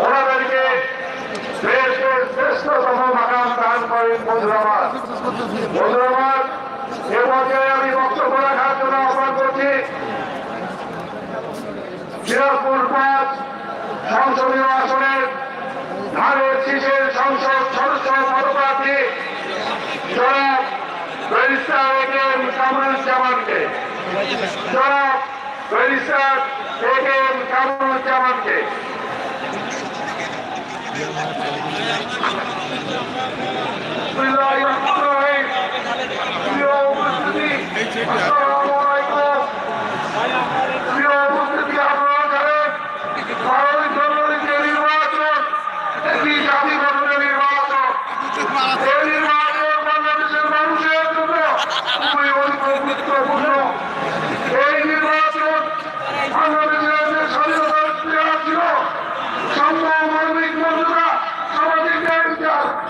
ওনাদেরকে দেশের শ্রেষ্ঠতম মাকাম দান করেন বন্ধুরামার বন্ধুরামার এ পর্যায়ে আমি বক্তব্য রাখার জন্য আহ্বান করছি। শিরপুর পাঁচ সংসদীয় আসনের ধানের শীষের সংসদ সদস্য পদপ্রার্থী জনাব বেরিস্টার কামরুল জামানকে জনাব বেরিস্টার এম কামরুল জামানকে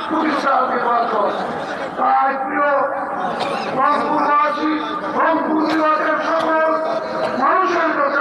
সুবিশালকে বলতো তাই প্রিয় রংপুরবাসী রংপুর বিভাগের মানুষের কাছে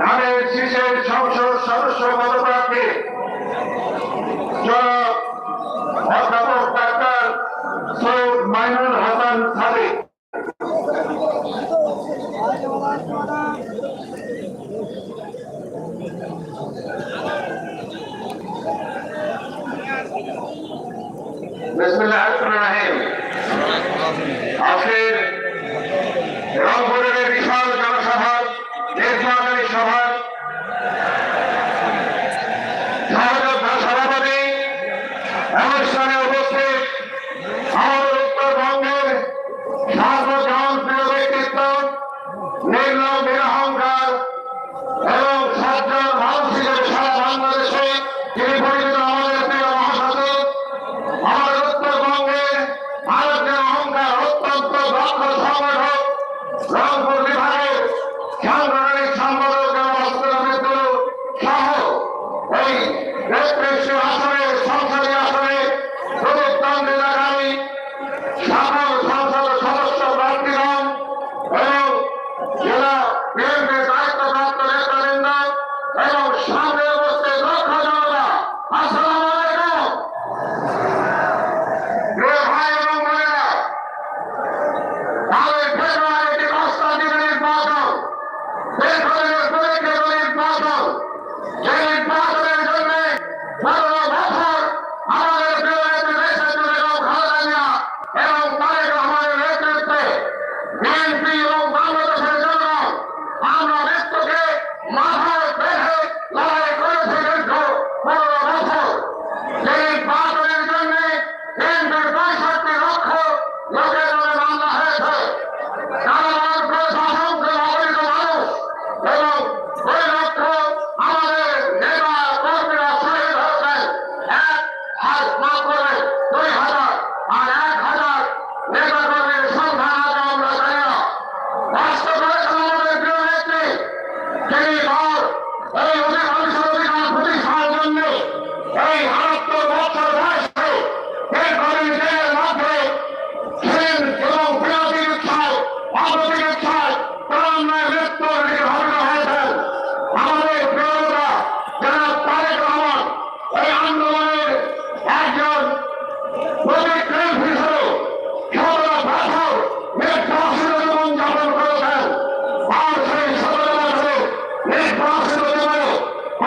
ধানের শীষের সংসদ সদস্য পদপ্রার্থী অধ্যাপক ডাক্তার সৈয়দ মাইনুল হাসান সাদে বিসমিল্লাহির রহমানির রহিম আখের রব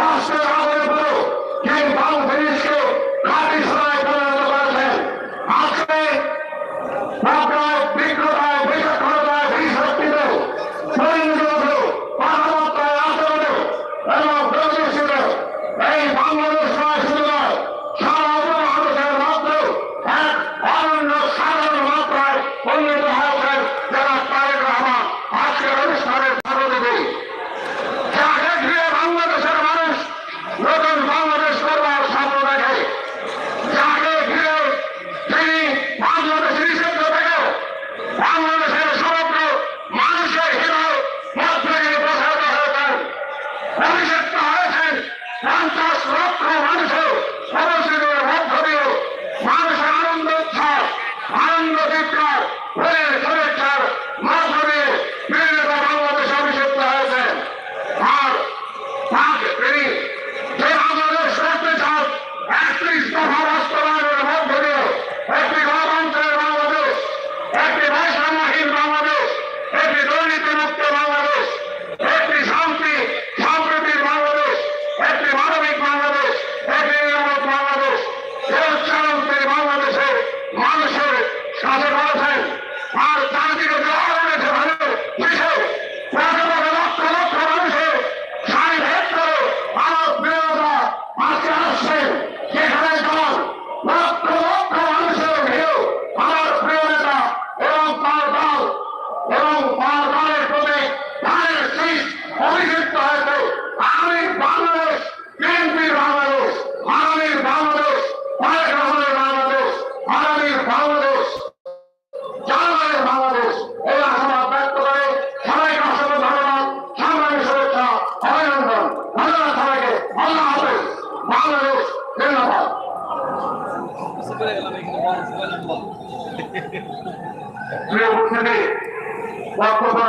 রাষ্ট্রের আনন্দ চিৎকার ভোরের শুভেচ্ছার মধ্য দিয়ে বিভিন্ন বাংলাদেশে অভিষিক্ত হয়েছেন আর তাকে তিনি যে বাংলাদেশ করতে চান একত্রিশ দফা বাস্তবায়নের মধ্য দিয়ে একটি গণতন্ত্রের বাংলাদেশ একটি বৈষম্যহীন বাংলাদেশ একটি দুর্নীতিমুক্ত বাংলাদেশ একটি শান্তি সম্প্রীতির বাংলাদেশ একটি মানবিক বাংলাদেশ একটি নিরাপদ বাংলাদেশ এই উচ্চারণের বাংলাদেশে মানুষের কাছে করেছেন আর চারদিকে যাওয়া রয়েছে ভালো দেশে প্রথমত লক্ষ লক্ষ মানুষের সারি ভেদ করে আমার প্রিয়তা আজকে আসছেন যেখানে দল লক্ষ লক্ষ মানুষের ভিড় আমার প্রিয় নেতা এবং তার দল এবং তার ধানের শীষ অভিযুক্ত হয়েছে। আমি বাংলাদেশ বিএনপির বাংলাদেশ আগামীর বাংলাদেশ তারেক রহমানের বাংলাদেশ আগামীর বাংলাদেশ জনগণের বাংলাদেশ। এই আশাবাদ ব্যক্ত করে সবাইকে অসংখ্য ধন্যবাদ। সংগ্রামী শুভেচ্ছা অভিনন্দন। ধন্যবাদ সবাইকে। আল্লাহ হাফেজ। বাংলাদেশ ধন্যবাদ। প্রিয় উপস্থিতি বক্তব্য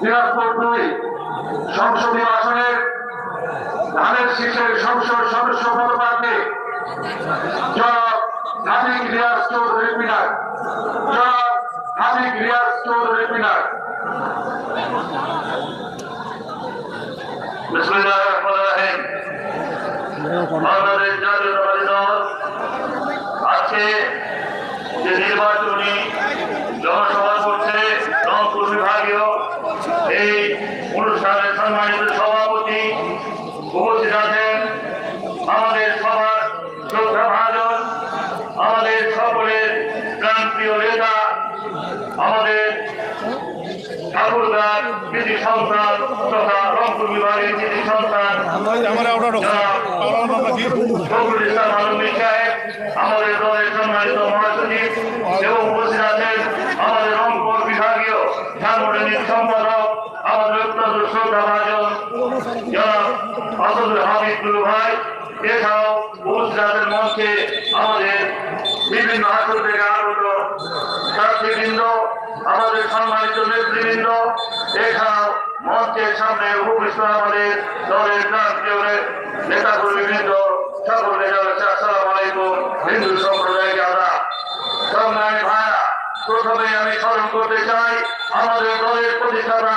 দিনাজপুর দুই সংসদীয় আসনের ধানের শীষের সংসদ সদস্য পদপ্রার্থী জনাব হাবিব রিয়াজ চৌধুরী পিনার জনাব জাতীয়তাবাদী দল আজকে যে নির্বাচনী জনসভা করছে রংপুর বিভাগীয় এই অনুষ্ঠানের সম্মানিত সভাপতি উপস্থিত আছেন আমাদের সবার শ্রদ্ধা ভাজন আমাদের সকলের প্রাণপ্রিয় নেতা আমাদের ঠাকুরগার কৃতি সন্তান তথা রংপুর বিভাগের কৃতি সন্তান বিভাগীয় সম্পাদক অত্যন্ত শ্রদ্ধা ভাজন হামিদ গুরু ভাই এছাড়াও উপস্থিত আছেন মঞ্চে আমাদের বিভিন্ন আসন আগত ছাত্রীবৃন্দ আমাদের সম্মানিত নেতৃবৃন্দ এছাড়াও মঞ্চের সামনে উপবিষ্ট আমাদের দলের প্রান্তীয় নেতা কর্মীবৃন্দ সকলকে জানাচ্ছি আসসালাম আলাইকুম হিন্দু সম্প্রদায়কে আদা সংগ্রামী ভাইরা প্রথমে আমি স্মরণ করতে চাই, আমাদের দলের প্রতিষ্ঠাতা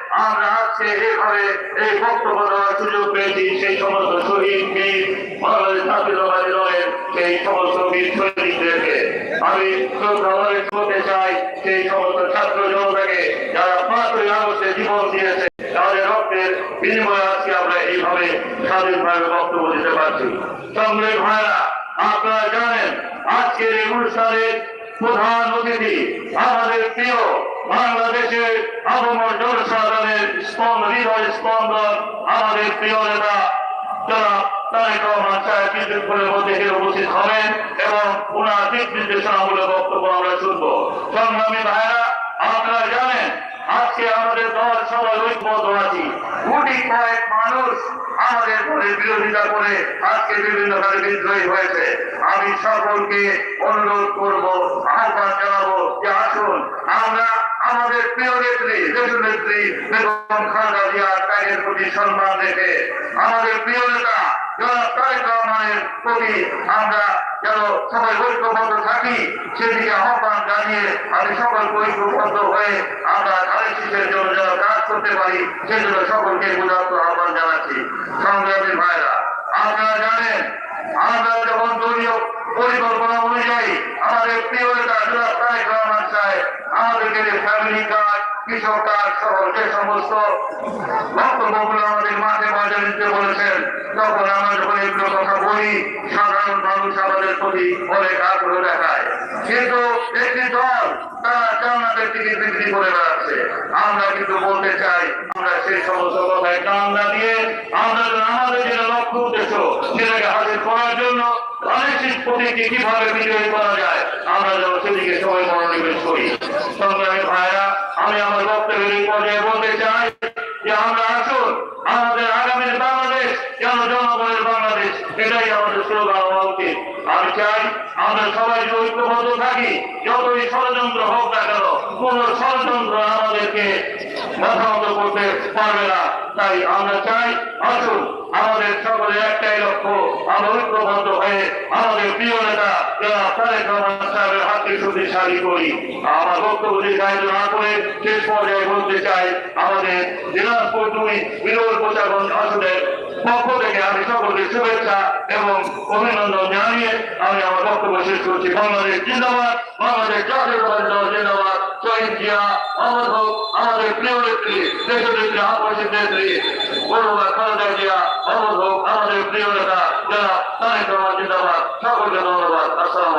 আমরা আজকে এইভাবে এই বক্তব্য দেওয়ার সুযোগ পেয়েছি, সেই সমস্ত শহীদ বীর বাংলাদেশ জাতীয়তাবাদী দলের সেই সমস্ত বীর শহীদদেরকে আমি শ্রদ্ধা করতে চাই, সেই সমস্ত ছাত্র জনতাকে যারা আমাদের প্রিয় বাংলাদেশের আবমর জনসাধারণের স্পন্দন হৃদয় স্পন্দন আমাদের প্রিয় নেতা যারা তারেক রহমান সাহেব কিছুক্ষণের মধ্যে এখানে উপস্থিত হবেন এবং ওনার দিক নির্দেশনামূলক বক্তব্য আমরা শুনব। সংগ্রামী ভাইরা আপনারা জানেন আজকে আমাদের দল সবাই ঐক্যবদ্ধ আছি। গুটি কয়েক মানুষ আমাদের করে বিরোধিতা করে আজকে বিভিন্ন ভাবে বিদ্রোহী হয়েছে। আমি সকলকে অনুরোধ করব, আহ্বান জানাব যে আসুন, আমরা আমাদের প্রিয় নেত্রী নেত্রী, বেগম খালেদা জিয়ার ত্যাগের প্রতি সম্মান রেখে আমাদের প্রিয় নেতা আমরা থাকি, সেদিকে আমরা কাজ করতে পারি জানাচ্ছি। ভাইরা জানেন, আমরা যখন দলীয় পরিকল্পনা অনুযায়ী আমাদের প্রিয় নেতা তারেক রহমান সাহেব ফ্যামিলি কার্ড কৃষক কার্ড সহ যে সমস্ত বক্তব্যগুলো আমাদের মাঠে বাজারে দিতে বলেছেন, তখন আমরা যখন এগুলো কথা বলি, সাধারণ মানুষ আমাদের প্রতি অনেক আগ্রহ দেখায়। কিন্তু একটি দল তারা জান্নাতের টিকিট বিক্রি করে বেড়াচ্ছে। আমরা কিন্তু বলতে চাই, আমরা সেই সমস্ত কথায় কান না দিয়ে আমরা আমাদের যেটা লক্ষ্য উদ্দেশ্য, সেটাকে হাসিল করার জন্য প্রতীককে কীভাবে বিজয়ী করা যায়, আমরা যেন সেদিকে সবাই মনোনিবেশ করি। সংগ্রামী ভাইরা আমি আমার বক্তব্যের এই পর্যায়ে বলতে চাই যে আমরা আসুন, আমাদের আগামীর বাংলাদেশ, যেন জনগণের বাংলাদেশ, এটাই আমাদের স্লোগান হওয়া উচিত আমি চাই আমরা সবাই ঐক্যবদ্ধ থাকি, যতই ষড়যন্ত্র হোক না কেন, কোন ষড়যন্ত্র আমাদেরকে মাথামত করতে পারবে না। তাই আমরা চাই, আসুন আমাদের সকলের একটাই লক্ষ্য আমরা ঐক্যবদ্ধ হয়ে আমাদের প্রিয় নেতা তারেক রহমান সাহেবের হাতকে শক্তিশালী করি। আমার বক্তব্য দীর্ঘায়িত না করে, শেষ পর্যায়ে বলতে চাই, আমাদের দিনাজপুর প্রিয় নেত্রী দেশ নেত্রী আহ্বাসী নেত্রী হোক আমাদের প্রিয় নেতা যারা তারেক রহমান জিন্দাবাদ সকলকে ধন্যবাদ। আসসালাম